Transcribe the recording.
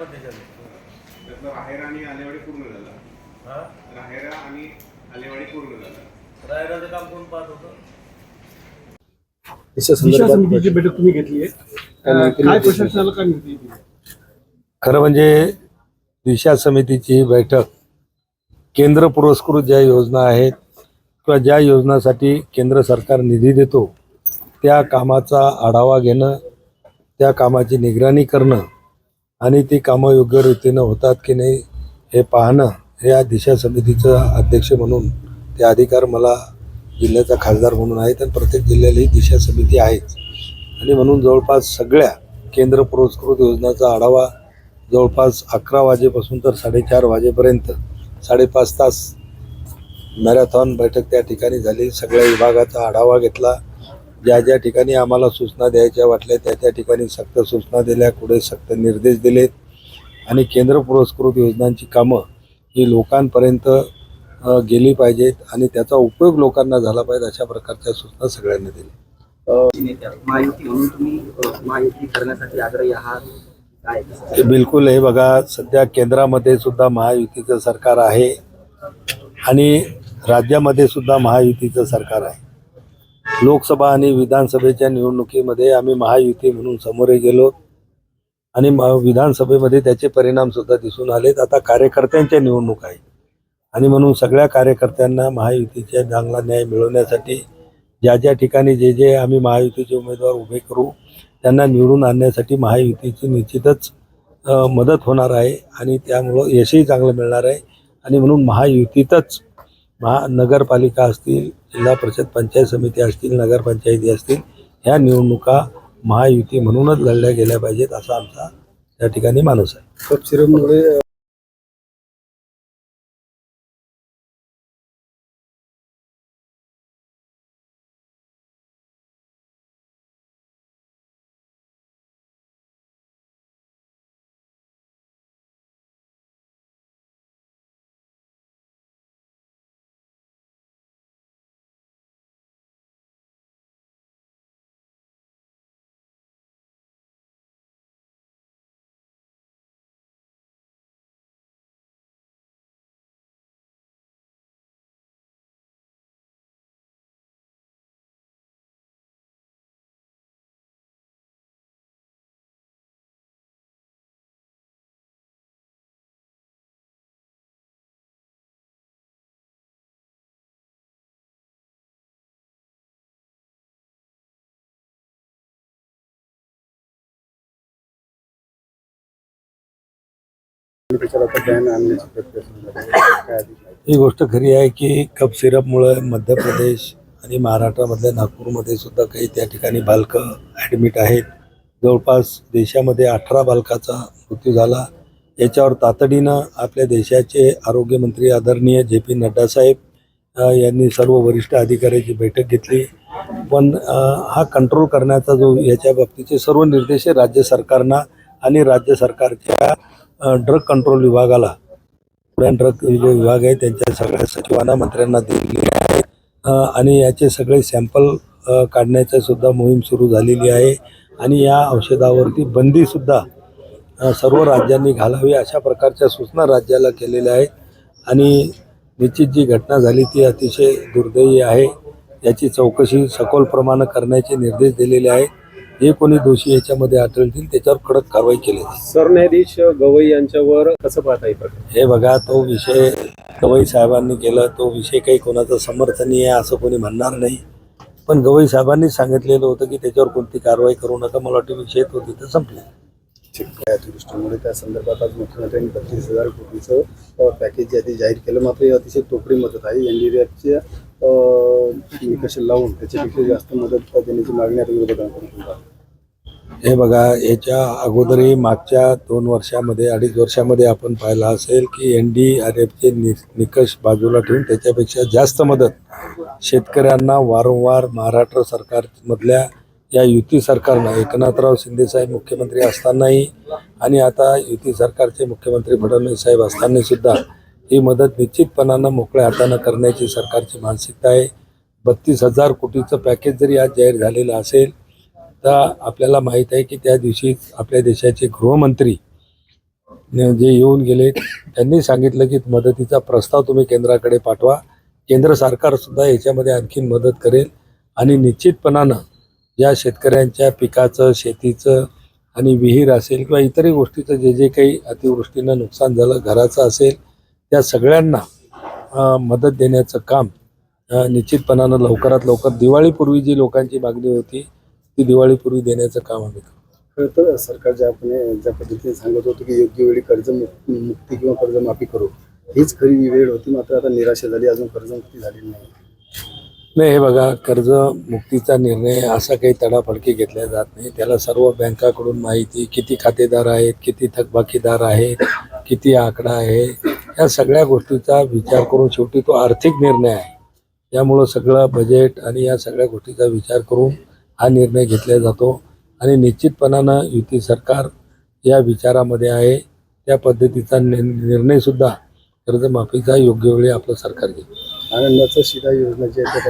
त्यातलं राहेरा आणि आलेवाडी पूर्ण झालं. हा? राहेरा आणि आलेवाडी पूर्ण झालं. रायराचं काम कोण पाहत होतं? दिशा दिशा संदर्भात समितीची बैठक तुम्ही घेतली आहे अं, काय प्रशासनाला काय निर्देश दिले खरं म्हणजे दिशा समितीची ही बैठक केंद्र पुरस्कृत ज्या योजना आहेत किंवा ज्या योजनासाठी केंद्र सरकार निधी देतो त्या कामाचा आढावा घेणं त्या कामाची निगराणी करणं आणि ती कामं योग्य रीतीनं होतात की नाही हे पाहणं हे या दिशा समितीचं अध्यक्ष म्हणून ते अधिकार मला जिल्ह्याचा खासदार म्हणून आहेत आणि प्रत्येक जिल्ह्याला ही दिशा समिती आहेच. आणि म्हणून जवळपास सगळ्या केंद्र पुरस्कृत योजनाचा आढावा जवळपास अकरा वाजेपासून तर साडेचार वाजेपर्यंत साडेपाच तास मॅरेथॉन बैठक त्या ठिकाणी झाली. सगळ्या विभागाचा आढावा घेतला. ज्या ज्या ठिकाणी आम्हाला सूचना द्यायच्या वाटल्या त्या त्या ठिकाणी सक्त सूचना दिल्या पुढे सक्त निर्देश दिलेत. आणि केंद्र पुरस्कृत योजनांची कामं ही लोकांपर्यंत गेली पाहिजेत आणि त्याचा उपयोग लोकांना झाला पाहिजे अशा प्रकारच्या सूचना सगळ्यांना दिल्या. नेत्या महायुती म्हणून तुम्ही अ, महायुती करण्यासाठी आग्रही आहात? काय? ते बिलकुल हे बघा सध्या केंद्रामध्ये सुद्धा महायुतीचं सरकार आहे आणि राज्यामध्ये सुद्धा महायुतीचं सरकार आहे. लोकसभा आणि विधानसभेच्या निवडणुकीमध्ये आम्ही महायुती म्हणून समोरे गेलो. आणि म- विधानसभेमध्ये त्याचे परिणाम सुद्धा दिसून आलेत. आता कार्यकर्त्यांच्या निवडणूक आहे. आणि म्हणून सगळ्या कार्यकर्त्यांना महायुतीच्या चांगला न्याय मिळवण्यासाठी ज्या ज्या ठिकाणी जे जे आम्ही महायुतीचे उमेदवार उभे करू त्यांना निवडून आणण्यासाठी महायुतीची निश्चितच मदत होणार आहे. आणि त्यामुळं यशही चांगलं मिळणार आहे. आणि म्हणून महायुतीतच महा नगरपालिका असतील जिल्हा परिषद पंचायत समिती असतील नगरपंचायती असतील ह्या निवडणुका महायुती म्हणूनच लढल्या गेल्या पाहिजेत असा आमचा त्या ठिकाणी माणूस आहे. ही गोष्ट खरी आहे की कप सिरपमुळं मध्य प्रदेश आणि महाराष्ट्रामधल्या नागपूरमध्ये सुद्धा काही त्या ठिकाणी बालकं ॲडमिट आहेत. जवळपास देशामध्ये अठरा बालकाचा मृत्यू झाला. याच्यावर तातडीनं आपल्या देशाचे आरोग्यमंत्री आदरणीय जे पी नड्डा साहेब यांनी सर्व वरिष्ठ अधिकाऱ्याची बैठक घेतली. पण हा कंट्रोल करण्याचा जो याच्या बाबतीचे सर्व निर्देश राज्य सरकारना आणि राज्य सरकारच्या ड्रग कंट्रोल विभागाला. ड्रग जो विभाग आहे त्यांच्या सगळ्या सचिवांना मंत्र्यांना दिलेली आहे. आणि याचे सगळे सॅम्पल अ, काढण्याच्या सुद्धा मोहीम सुरू झालेली आहे. आणि या औषधावरती बंदीसुद्धा सर्व राज्यांनी घालावी अशा प्रकारच्या सूचना राज्याला केलेल्या आहेत. आणि निश्चित जी घटना झाली ती अतिशय दुर्दैवी आहे. याची चौकशी सखोल प्रमाणे करण्याचे निर्देश दिलेले आहेत. जे कोणी दोषी याच्यामध्ये आढळतील त्याच्यावर कडक कारवाई केली जाईल. सरन्यायाधीश गवई यांच्यावर कसं पाहता येईल हे बघा तो विषय गवई साहेबांनी केला तो विषय काही कोणाचा समर्थनीय आहे असं कोणी म्हणणार नाही. पण गवई साहेबांनी सांगितलेलं होतं की त्याच्यावर कोणती कारवाई करू नका मला वाटतं विषय तो तिथं संपले. दृष्टीमुळे त्या संदर्भात आज मुख्यमंत्र्यांनी बत्तीस हजार कोटीचं पॅकेज जे आहे जाहीर केलं. मात्र हे अतिशय तोकडी मदत आहे. एनडीआरएफच्या निकष लावून त्याच्यापेक्षा जास्त मदत देण्याची मागणी आता विरोधकांकडून. हे बघा याच्या अगोदरही मागच्या दोन वर्षामध्ये अडीच वर्षामध्ये आपण पाहिलं असेल की एन डी आर एफचे नि निकष बाजूला ठेवून त्याच्यापेक्षा जास्त मदत शेतकऱ्यांना वारंवार महाराष्ट्र सरकारमधल्या या युती सरकारनं एकनाथराव शिंदेसाहेब मुख्यमंत्री असतानाही आणि आता युती सरकारचे मुख्यमंत्री फडणवीस साहेब असतानासुद्धा ही मदत निश्चितपणानं मोकळ्या हातानं करण्याची सरकारची मानसिकता आहे. बत्तीस हजार कोटीचं पॅकेज जरी आज जाहीर झालेलं असेल तर आपल्याला माहीत आहे की त्या दिवशी आपल्या देशाचे गृहमंत्री जे येऊन गेले त्यांनी सांगितलं की मदतीचा प्रस्ताव तुम्ही केंद्राकडे पाठवा. केंद्र सरकारसुद्धा याच्यामध्ये आणखीन मदत करेल आणि निश्चितपणानं या शेतकऱ्यांच्या पिकाचं शेतीचं आणि विहीर असेल किंवा इतरही गोष्टीचं जे जे काही अतिवृष्टीनं नुकसान झालं घराचं असेल त्या सगळ्यांना मदत देण्याचं काम निश्चितपणानं लवकरात लवकर दिवाळीपूर्वी जी लोकांची मागणी होती ती दिवाळीपूर्वी देण्याचं काम आम्ही करू खरं तर सरकार ज्यापणे ज्या पद्धतीने सांगत होतं की योग्य वेळी कर्ज मुक- मुक्ती किंवा कर्जमाफी करू हीच खरी वेळ होती. मात्र आता निराशा झाली अजून कर्जमुक्ती झालेली नाही. नाही हे बघा कर्जमुक्तीचा निर्णय असा काही तडाफडकी घेतला जात नाही. त्याला सर्व बँकाकडून माहिती किती खातेदार आहेत किती थकबाकीदार आहेत किती आकडा आहे या सगळ्या गोष्टीचा विचार करून शेवटी तो आर्थिक निर्णय आहे. त्यामुळं सगळं बजेट आणि या सगळ्या गोष्टीचा विचार करून हा निर्णय घेतला जातो आणि निश्चितपणानं युती सरकार या विचारामध्ये आहे. त्या पद्धतीचा नि निर्णयसुद्धा कर्जमाफीचा योग्य वेळी आपलं सरकार घेईल. आनंदाचं शिधा योजना जी आहे